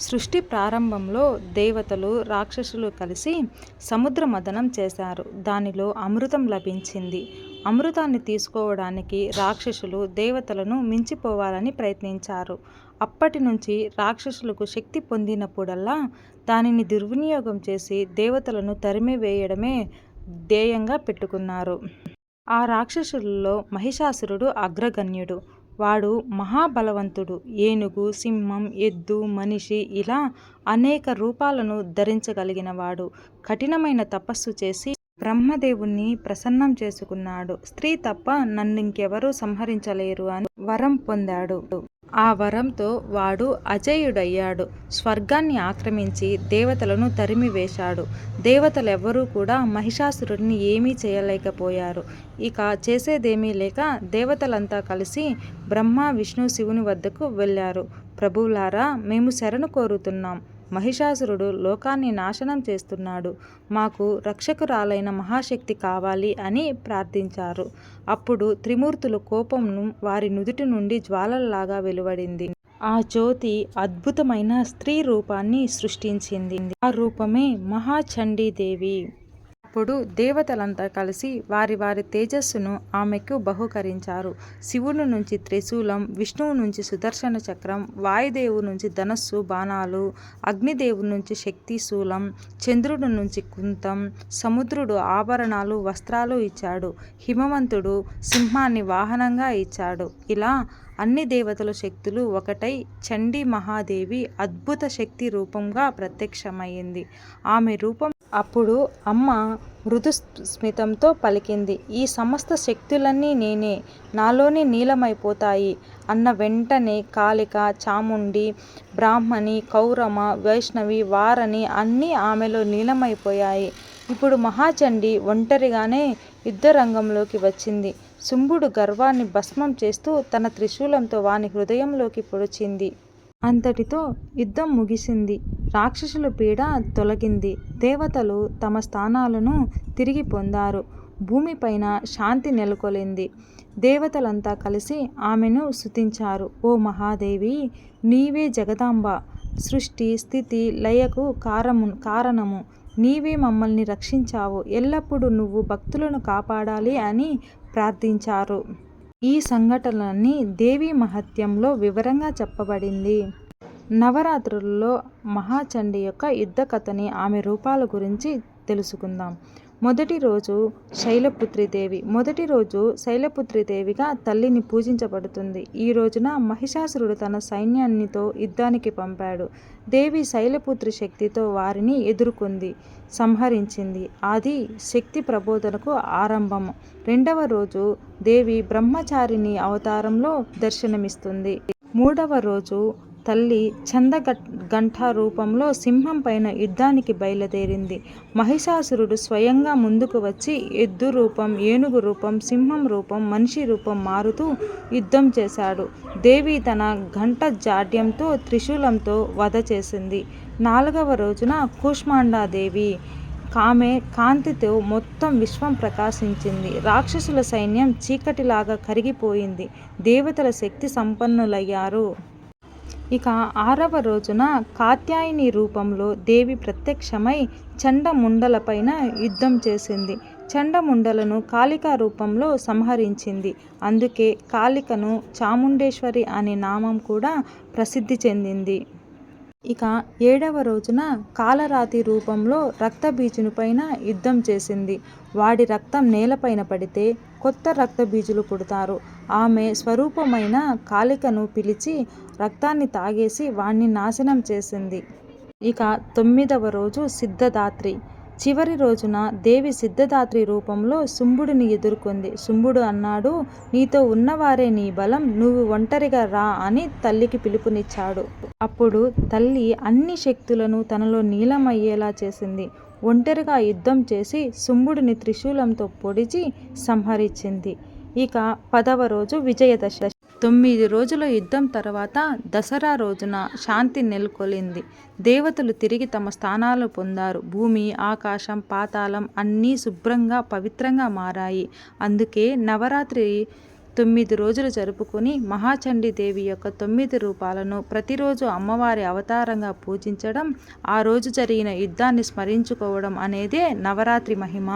సృష్టి ప్రారంభంలో దేవతలు రాక్షసులు కలిసి సముద్ర మథనం చేశారు. దానిలో అమృతం లభించింది. అమృతాన్ని తీసుకోవడానికి రాక్షసులు దేవతలను మించిపోవాలని ప్రయత్నించారు. అప్పటి నుంచి రాక్షసులకు శక్తి పొందినప్పుడల్లా దానిని దుర్వినియోగం చేసి దేవతలను తరిమివేయడమే ధ్యేయంగా పెట్టుకున్నారు. ఆ రాక్షసులలో మహిషాసురుడు అగ్రగణ్యుడు. వాడు మహాబలవంతుడు. ఏనుగు, సింహం, ఎద్దు, మనిషి ఇలా అనేక రూపాలను ధరించగలిగినవాడు. కఠినమైన తపస్సు చేసి బ్రహ్మదేవుణ్ణి ప్రసన్నం చేసుకున్నాడు. స్త్రీ తప్ప నన్నింకెవరూ సంహరించలేరు అని వరం పొందాడు. ఆ వరంతో వాడు అజేయుడయ్యాడు. స్వర్గాన్ని ఆక్రమించి దేవతలను తరిమివేశాడు. దేవతలెవ్వరూ కూడా మహిషాసురుడిని ఏమీ చేయలేకపోయారు. ఇక చేసేదేమీ లేక దేవతలంతా కలిసి బ్రహ్మ, విష్ణు, శివుని వద్దకు వెళ్ళారు. ప్రభువులారా మేము శరణు కోరుతున్నాం. మహిషాసురుడు లోకాన్ని నాశనం చేస్తున్నాడు. మాకు రక్షకురాలైన మహాశక్తి కావాలి అని ప్రార్థించారు. అప్పుడు త్రిమూర్తుల కోపం వారి నుదుటి నుండి జ్వాలల్లాగా వెలువడింది. ఆ జ్యోతి అద్భుతమైన స్త్రీ రూపాన్ని సృష్టించింది. ఆ రూపమే మహాచండీదేవి. అప్పుడు దేవతలంతా కలిసి వారి వారి తేజస్సును ఆమెకు బహుకరించారు శివుని నుంచి త్రిశూలం, విష్ణువు నుంచి సుదర్శన చక్రం, వాయుదేవు నుంచి ధనస్సు, బాణాలు, అగ్నిదేవు నుంచి శక్తి శూలం, చంద్రుడు నుంచి కుంతం, సముద్రుడు ఆభరణాలు, వస్త్రాలు ఇచ్చాడు. హిమవంతుడు సింహాన్ని వాహనంగా ఇచ్చాడు. ఇలా అన్ని దేవతల శక్తులు ఒకటై చండీ మహాదేవి అద్భుత శక్తి రూపంగా ప్రత్యక్షమైంది ఆమె రూపం అప్పుడు అమ్మ మృదుస్మితంతో పలికింది. ఈ సమస్త శక్తులన్నీ నేనే. నాలోనే నీలమైపోతాయి అన్న వెంటనే కాళిక, చాముండి, బ్రాహ్మణి, కౌరమ, వైష్ణవి, వారణి అన్నీ ఆమెలో నీలమైపోయాయి ఇప్పుడు మహాచండి ఒంటరిగానే యుద్ధరంగంలోకి వచ్చింది. శుంభుడు గర్వాన్ని భస్మం చేస్తూ తన త్రిశూలంతో వాని హృదయంలోకి పొడిచింది. అంతటితో యుద్ధం ముగిసింది. రాక్షసుల పీడ తొలగింది. దేవతలు తమ స్థానాలను తిరిగి పొందారు. భూమిపైన శాంతి నెలకొలింది దేవతలంతా కలిసి ఆమెను స్తుతించారు. ఓ మహాదేవి నీవే జగదాంబ. సృష్టి, స్థితి, లయకు కారము కారణము. నీవే మమ్మల్ని రక్షించావు. ఎల్లప్పుడూ నువ్వు భక్తులను కాపాడాలి అని ప్రార్థించారు. ఈ సంఘటనలన్నీ దేవీ మహత్యంలో వివరంగా చెప్పబడింది. నవరాత్రుల్లో మహాచండి యొక్క యుద్ధ కథని ఆమె రూపాల గురించి తెలుసుకుందాం. మొదటి రోజు శైలపుత్రిదేవి మొదటి రోజు శైలపుత్రిదేవిగా తల్లిని పూజించబడుతుంది. ఈ రోజున మహిషాసురుడు తన సైన్యాన్నితో యుద్ధానికి పంపాడు. దేవి శైలపుత్రి శక్తితో వారిని ఎదుర్కొంది, సంహరించింది. అది శక్తి ప్రబోధనకు ఆరంభం. రెండవ రోజు దేవి బ్రహ్మచారిణి అవతారంలో దర్శనమిస్తుంది. మూడవ రోజు తల్లి ఛందఘంట రూపంలో సింహం పైన యుద్ధానికి బయలుదేరింది. మహిషాసురుడు స్వయంగా ముందుకు వచ్చి ఎద్దు రూపం, ఏనుగు రూపం, సింహం రూపం, మనిషి రూపం మారుతూ యుద్ధం చేశాడు. దేవి తన ఘంట జాడ్యంతో త్రిశూలంతో వధ చేసింది. నాలుగవ రోజున కూష్మాండాదేవి. ఆమె కాంతితో మొత్తం విశ్వం ప్రకాశించింది. రాక్షసుల సైన్యం చీకటిలాగా కరిగిపోయింది. దేవతల శక్తి సంపన్నులయ్యారు. ఇక ఆరవ రోజున కాత్యాయని రూపంలో దేవి ప్రత్యక్షమై చండముండలపైన యుద్ధం చేసింది. చండముండలను కాళికా రూపంలో సంహరించింది. అందుకే కాళికను చాముండేశ్వరి అనే నామం కూడా ప్రసిద్ధి చెందింది. ఇక ఏడవ రోజున కాలరాతి రూపంలో రక్తబీజునిపైన యుద్ధం చేసింది. వాడి రక్తం నేలపైన పడితే కొత్త రక్తబీజులు పుడతారు. ఆమె స్వరూపమైన కాళికను పిలిచి రక్తాన్ని తాగేసి వాణ్ణి నాశనం చేసింది. ఇక తొమ్మిదవ రోజు సిద్ధదాత్రి. చివరి రోజున దేవి సిద్ధదాత్రి రూపంలో శుంభుడిని ఎదుర్కొంది. శుంభుడు అన్నాడు నీతో ఉన్నవారే నీ బలం. నువ్వు ఒంటరిగా రా అని తల్లికి పిలుపునిచ్చాడు. అప్పుడు తల్లి అన్ని శక్తులను తనలో నీలమయ్యేలా చేసింది. ఒంటరిగా యుద్ధం చేసి శుంభుడిని త్రిశూలంతో పొడిచి సంహరించింది. ఇక పదవ రోజు విజయదశ తొమ్మిది రోజుల యుద్ధం తర్వాత దసరా రోజున శాంతి నెలకొలింది దేవతలు తిరిగి తమ స్థానాలు పొందారు. భూమి, ఆకాశం, పాతాళం అన్నీ శుభ్రంగా, పవిత్రంగా మారాయి. అందుకే నవరాత్రి తొమ్మిది రోజులు జరుపుకొని మహాచండీ దేవి యొక్క తొమ్మిది రూపాలను ప్రతిరోజు అమ్మవారి అవతారంగా పూజించడం ఆ రోజు జరిగిన యుద్ధాన్ని స్మరించుకోవడం అనేదే నవరాత్రి మహిమ